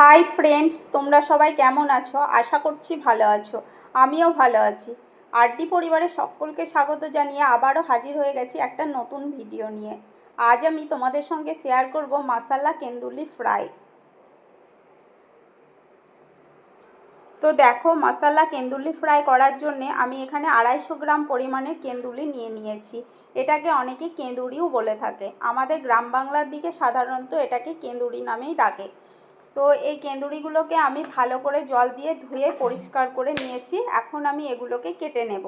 Hi friends তোমরা সবাই কেমন আছো? আশা করছি ভালো আছো। আমিও ভালো আছি। আরডি পরিবারের সকলকে স্বাগত জানিয়ে আবারও হাজির হয়ে গেছি একটা নতুন ভিডিও নিয়ে। আজ আমি তোমাদের সঙ্গে শেয়ার করব মাসালা কেন্দুলি ফ্রাই তো দেখো মশালা কেন্দুলি ফ্রাই করার জন্যে আমি এখানে আড়াইশো গ্রাম পরিমাণের কেন্দুলি নিয়ে নিয়েছি। এটাকে অনেকে কেঁদুরিও বলে থাকে। আমাদের গ্রাম বাংলার দিকে সাধারণত এটাকে কেন্দুরি নামেই ডাকে। তো এই কেঁদুরিগুলোকে আমি ভালো করে জল দিয়ে ধুয়ে পরিষ্কার করে নিয়েছি। এখন আমি এগুলোকে কেটে নেব।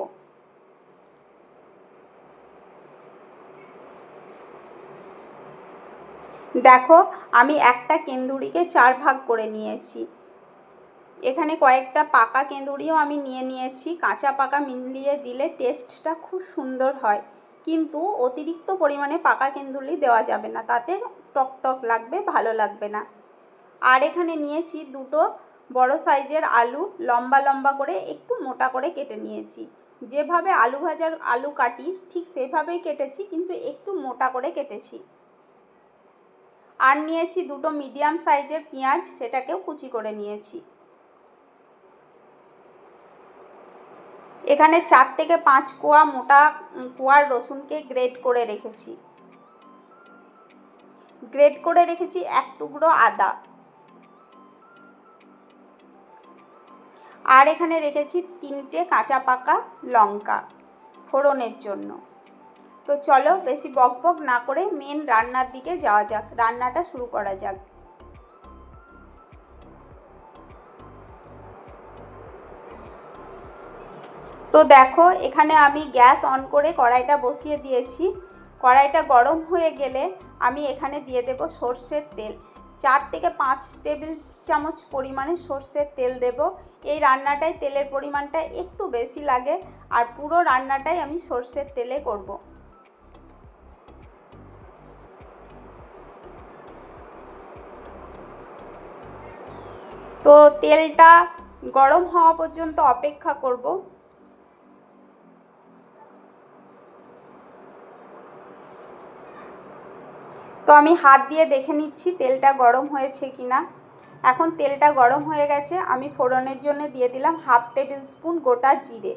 দেখো, আমি একটা কেন্দুরিকে চার ভাগ করে নিয়েছি। এখানে কয়েকটা পাকা কেঁদুরিও আমি নিয়ে নিয়েছি। কাঁচা পাকা মিলিয়ে দিলে টেস্টটা খুব সুন্দর হয়। কিন্তু অতিরিক্ত পরিমাণে পাকা কেন্দুলি দেওয়া যাবে না। তাতে টক টক লাগবে, ভালো লাগবে না। আর এখানে নিয়েছি দুটো বড় সাইজের আলু, লম্বা লম্বা করে, একটু মোটা করে কেটে নিয়েছি। যেভাবে আলু ভাজার আলু কাটি, ঠিক সেভাবেই কেটেছি, কিন্তু একটু মোটা করে কেটেছি। আর নিয়েছি দুটো মিডিয়াম সাইজের পেঁয়াজ, সেটাকেও কুচি করে নিয়েছি। এখানে চার থেকে পাঁচ কোয়া মোটা কোয়ার রসুনকে গ্রেট করে রেখেছি। গ্রেট করে রেখেছি এক টুকরো আদা। আর এখানে রেখেছি তিনটে কাঁচা পাকা লঙ্কা ফোড়নের জন্য। তো চলো বেশি বক বক না করে মেন রান্নার দিকে যাওয়া যাক, রান্নাটা শুরু করা যাক। তো দেখো, এখানে আমি গ্যাস অন করে কড়াইটা বসিয়ে দিয়েছি। কড়াইটা গরম হয়ে গেলে আমি এখানে দিয়ে দেব সর্ষের তেল। চার থেকে পাঁচ টেবিল চামচ পরিমাণে সর্ষের তেল দেব। এই রান্নাটায় তেলের পরিমাণটা একটু বেশি লাগে আর পুরো রান্নাটাই আমি সর্ষের তেলে করব। তো তেলটা গরম হওয়া পর্যন্ত অপেক্ষা করব। আমি হাত দিয়ে দেখে নিচ্ছি তেলটা গরম হয়েছে কি না। এখন তেলটা গরম হয়ে গেছে, আমি ফোড়নের জন্য দিয়ে দিলাম হাফ টেবিল স্পুন গোটা জিরে।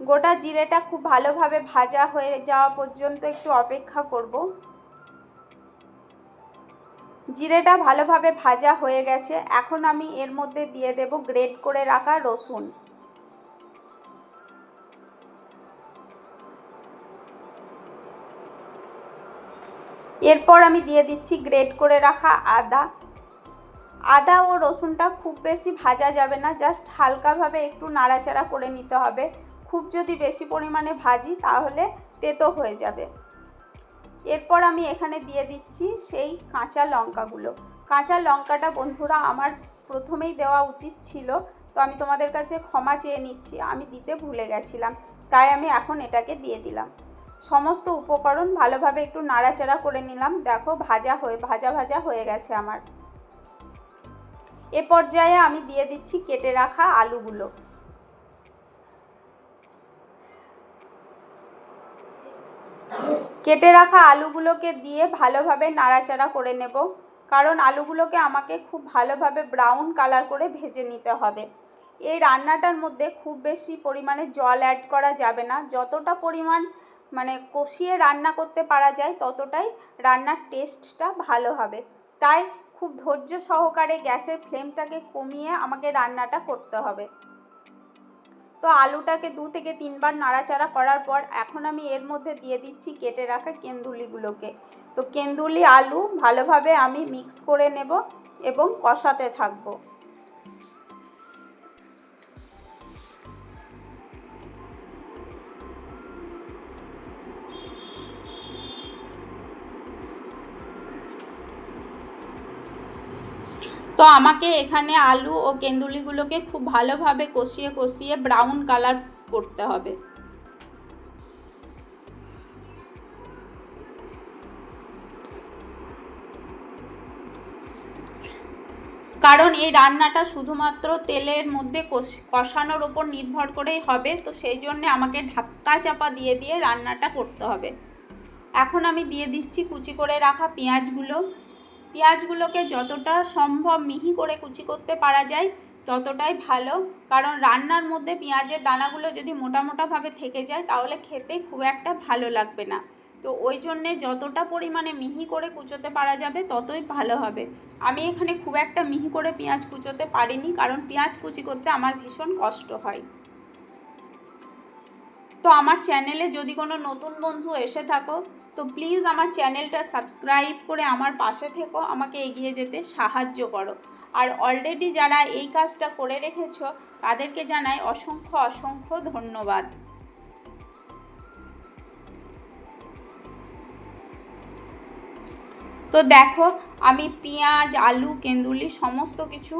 গোটা জিরেটা খুব ভালোভাবে ভাজা হয়ে যাওয়া পর্যন্ত একটু অপেক্ষা করব। জিরেটা ভালোভাবে ভাজা হয়ে গেছে, এখন আমি এর মধ্যে দিয়ে দেব গ্রেট করে রাখা রসুন। এরপর আমি দিয়ে দিচ্ছি গ্রেট করে রাখা আদা। আদা ও রসুনটা খুব বেশি ভাজা যাবে না, জাস্ট হালকাভাবে একটু নাড়াচাড়া করে নিতে হবে। খুব যদি বেশি পরিমাণে ভাজি, তাহলে তেতো হয়ে যাবে। এরপর আমি এখানে দিয়ে দিচ্ছি সেই কাঁচা লঙ্কাগুলো। কাঁচা লঙ্কাটা বন্ধুরা আমার প্রথমেই দেওয়া উচিত ছিল, তো আমি তোমাদের কাছে ক্ষমা চেয়ে নিচ্ছি, আমি দিতে ভুলে গেছিলাম, তাই আমি এখন এটাকে দিয়ে দিলাম। সমস্ত উপকরণ ভালোভাবে একটু নাড়াচাড়া করে নিলাম। দেখো, ভাজা হয়ে, ভাজা ভাজা হয়ে গেছে আমার। এ পর্যায়ে আমি দিয়ে দিচ্ছি কেটে রাখা আলুগুলো। কেটে রাখা আলুগুলোকে দিয়ে ভালোভাবে নাড়াচাড়া করে নেব। কারণ আলুগুলোকে আমাকে খুব ভালোভাবে ব্রাউন কালার করে ভেজে নিতে হবে। এই রান্নাটার মধ্যে খুব বেশি পরিমাণে জল অ্যাড করা যাবে না। যতটা পরিমাণ মানে কষিয়ে রান্না করতে পারা যায় ততটাই রান্নার টেস্টটা ভালো হবে। তাই খুব ধৈর্য সহকারে গ্যাসের ফ্লেমটাকে কমিয়ে আমাকে রান্নাটা করতে হবে। তো আলুটাকে দু থেকে তিনবার নাড়াচাড়া করার পর এখন আমি এর মধ্যে দিয়ে দিচ্ছি কেটে রাখা কেন্দুলিগুলোকে। তো কেন্দুলি আলু ভালোভাবে আমি মিক্স করে নেব এবং কষাতে থাকব। তো আমাকে এখানে আলু ও কেন্দুলিগুলোকে খুব ভালোভাবে কষিয়ে কষিয়ে ব্রাউন কালার করতে হবে। কারণ এই রান্নাটা শুধুমাত্র তেলের মধ্যে কষানোর ওপর নির্ভর করেই হবে, তো সেই জন্যে আমাকে ঢাক্কা চাপা দিয়ে দিয়ে রান্নাটা করতে হবে। এখন আমি দিয়ে দিচ্ছি কুচি করে রাখা পেঁয়াজগুলো। পেঁয়াজগুলোকে যতটা সম্ভব মিহি করে কুচি করতে পারা যায় ততটাই ভালো। কারণ রান্নার মধ্যে পেঁয়াজের দানাগুলো যদি মোটা মোটাভাবে থেকে যায়, তাহলে খেতে খুব একটা ভালো লাগবে না। তো ওই জন্যে যতটা পরিমাণে মিহি করে কুচোতে পারা যাবে, ততই ভালো হবে। আমি এখানে খুব একটা মিহি করে পেঁয়াজ কুচোতে পারিনি, কারণ পেঁয়াজ কুচি করতে আমার ভীষণ কষ্ট হয়। তো আমার চ্যানেলে যদি কোনো নতুন বন্ধু এসে থাকো তো প্লিজ আমার চ্যানেলটা সাবস্ক্রাইব করে আমার পাশে থেকো, আমাকে এগিয়ে যেতে সাহায্য করো। আর অলরেডি যারা এই কাজটা করে রেখেছ, তাদেরকে জানাই অসংখ্য অসংখ্য ধন্যবাদ। তো দেখো, আমি পেঁয়াজ, আলু, কেন্দুলি সমস্ত কিছু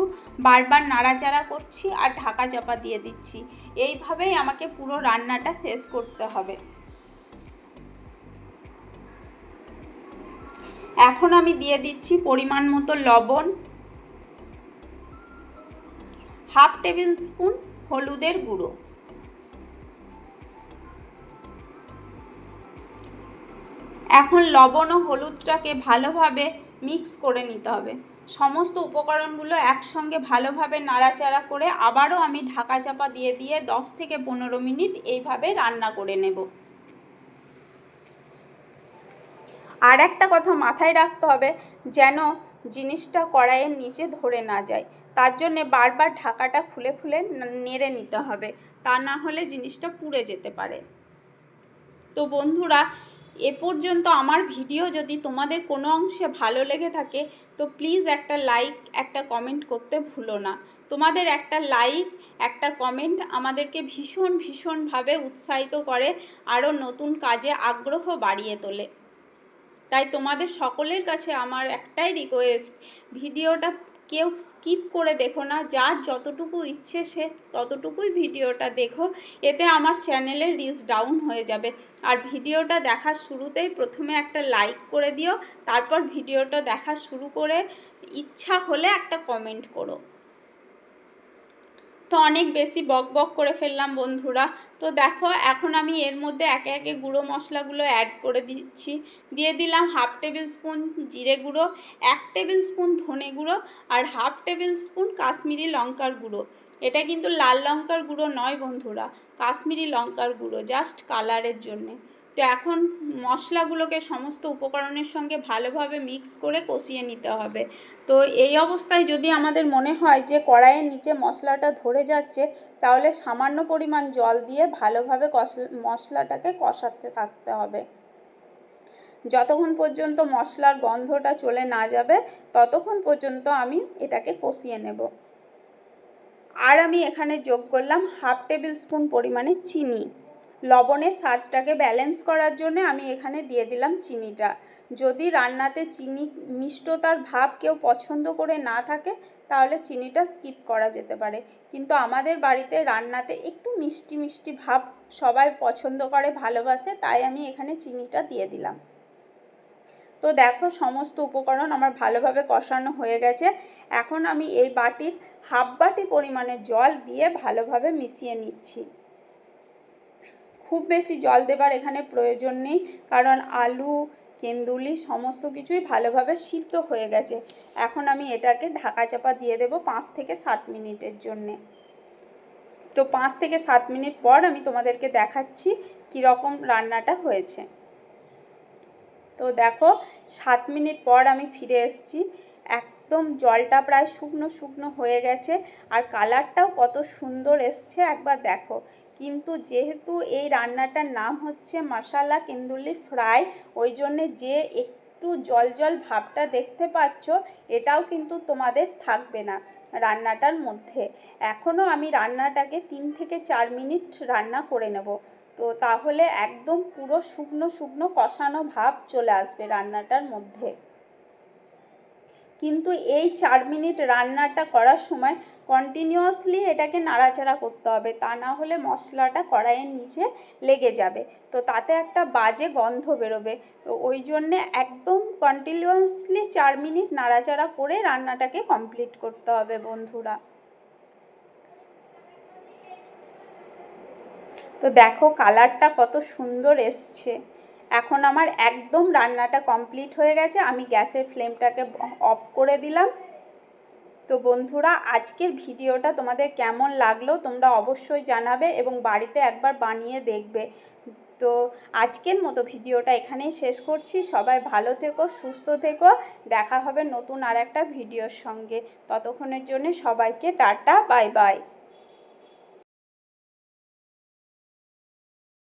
বারবার নাড়াচাড়া করছি আর ঢাকা চাপা দিয়ে দিচ্ছি। এইভাবেই আমাকে পুরো রান্নাটা শেষ করতে হবে। এখন আমি দিয়ে দিচ্ছি পরিমাণ মতো লবণ, হাফ টেবিল স্পুন হলুদের গুঁড়ো, এখন লবণ ও হলুদটাকে ভালোভাবে মিক্স করে নিতে হবে। সমস্ত উপকরণগুলো একসঙ্গে ভালোভাবে নাড়াচাড়া করে আবারও আমি ঢাকা চাপা দিয়ে দিয়ে দশ থেকে পনেরো মিনিট এইভাবে রান্না করে নেব। আর একটা কথা মাথায় রাখতে হবে যেন জিনিসটা কড়াইয়ের নিচে ধরে না যায়। তার জন্যে বারবার ঢাকাটা খুলে খুলে নেড়ে নিতে হবে। তা না হলে জিনিসটা পুড়ে যেতে পারে। তো বন্ধুরা, এ পর্যন্ত আমার ভিডিও যদি তোমাদের কোনো অংশে ভালো লেগে থাকে, তো প্লিজ একটা লাইক, একটা কমেন্ট করতে ভুলো না। তোমাদের একটা লাইক, একটা কমেন্ট আমাদেরকে ভীষণ, ভীষণভাবে উৎসাহিত করে আরও নতুন কাজে আগ্রহ বাড়িয়ে তোলে। তাই তোমাদের সকলের কাছে আমার একটাই রিকোয়েস্ট ভিডিওটা কেউ স্কিপ করে দেখো না, যার যতটুকু ইচ্ছে সে ততটুকুই ভিডিওটা দেখো, এতে আমার চ্যানেলের রিচ ডাউন হয়ে যাবে। আর ভিডিওটা দেখার শুরুতেই প্রথমে একটা লাইক করে দিও, তারপর ভিডিওটা দেখা শুরু করে ইচ্ছা হলে একটা কমেন্ট করো। তো অনেক বেশি বক বক করে ফেললাম বন্ধুরা। তো দেখো, এখন আমি এর মধ্যে একে একে গুঁড়ো মশলাগুলো অ্যাড করে দিচ্ছি। দিয়ে দিলাম হাফ টেবিল স্পুন জিরে গুঁড়ো, এক টেবিল স্পুন ধনে গুঁড়ো আর হাফ টেবিল স্পুন কাশ্মীরি লঙ্কার গুঁড়ো। এটা কিন্তু লাল লঙ্কার গুঁড়ো নয় বন্ধুরা, কাশ্মীরি লঙ্কার গুঁড়ো জাস্ট কালারের জন্যে। তো এখন মশলাগুলোকে সমস্ত উপকরণের সঙ্গে ভালোভাবে মিক্স করে কষিয়ে নিতে হবে। তো এই অবস্থায় যদি আমাদের মনে হয় যে কড়াইয়ের নিচে মশলাটা ধরে যাচ্ছে, তাহলে সামান্য পরিমাণ জল দিয়ে ভালোভাবে মশলাটাকে কষাতে থাকতে হবে। যতক্ষণ পর্যন্ত মশলার গন্ধটা চলে না যাবে, ততক্ষণ পর্যন্ত আমি এটাকে কষিয়ে নেব। আর আমি এখানে যোগ করলাম হাফ টেবিল স্পুন পরিমাণে চিনি। লবণের স্বাদটাকে ব্যালেন্স করার জন্য আমি এখানে দিয়ে দিলাম চিনিটা। যদি রান্নাতে চিনি মিষ্টতার ভাব কেউ পছন্দ করে না থাকে, তাহলে চিনিটা স্কিপ করা যেতে পারে। কিন্তু আমাদের বাড়িতে রান্নাতে একটু মিষ্টি মিষ্টি ভাব সবাই পছন্দ করে, ভালোবাসে, তাই আমি এখানে চিনিটা দিয়ে দিলাম। তো দেখো সমস্ত উপকরণ আমার ভালোভাবে কষানো হয়ে গেছে। এখন আমি এই বাটির হাফ বাটি পরিমাণে জল দিয়ে ভালোভাবে মিশিয়ে নিচ্ছি। খুব বেশি জল দেবার এখানে প্রয়োজন নেই, কারণ আলু, কেন্দুলি সমস্ত কিছুই ভালোভাবে সিদ্ধ হয়ে গেছে। এখন আমি এটাকে ঢাকা চাপা দিয়ে দেব পাঁচ থেকে সাত মিনিটের জন্যে। তো পাঁচ থেকে সাত মিনিট পর আমি তোমাদেরকে দেখাচ্ছি কীরকম রান্নাটা হয়েছে। তো দেখো, সাত মিনিট পর আমি ফিরে এসেছি। একদম জলটা প্রায় শুকনো শুকনো হয়ে গেছে আর কালারটাও কত সুন্দর এসছে, একবার দেখো। কিন্তু যেহেতু এই রান্নাটার নাম হচ্ছে মশালা কেন্দুলি ফ্রাই, ওই জন্যে যে একটু জল জল ভাবটা দেখতে পাচ্ছ, এটাও কিন্তু তোমাদের থাকবে না রান্নাটার মধ্যে। এখনও আমি রান্নাটাকে তিন থেকে চার মিনিট রান্না করে নেব। তো তাহলে একদম পুরো শুকনো শুকনো কষানো ভাব চলে আসবে রান্নাটার মধ্যে। কিন্তু এই চার মিনিট রান্নাটা করার সময় কন্টিনিউয়াসলি এটাকে নাড়াচাড়া করতে হবে। তা না হলে মশলাটা কড়াইয়ের নিচে লেগে যাবে। তো তাতে একটা বাজে গন্ধ বেরোবে। তো ওই জন্যে একদম কন্টিনিউয়াসলি চার মিনিট নাড়াচাড়া করে রান্নাটাকে কমপ্লিট করতে হবে বন্ধুরা। তো দেখো কালারটা কত সুন্দর এসছে। এখন আমার একদম রান্নাটা কমপ্লিট হয়ে গেছে, আমি গ্যাসের ফ্লেমটাকে অফ করে দিলাম। তো বন্ধুরা, আজকের ভিডিওটা তোমাদের কেমন লাগল তোমরা অবশ্যই জানাবে এবং বাড়িতে একবার বানিয়ে দেখবে। তো আজকের মতো ভিডিওটা এখানেই শেষ করছি, সবাই ভালো থেকো, সুস্থ থেকো, দেখা হবে নতুন আর একটা ভিডিওর সঙ্গে। ততক্ষণের জন্য সবাইকে টাটা, বাই বাই।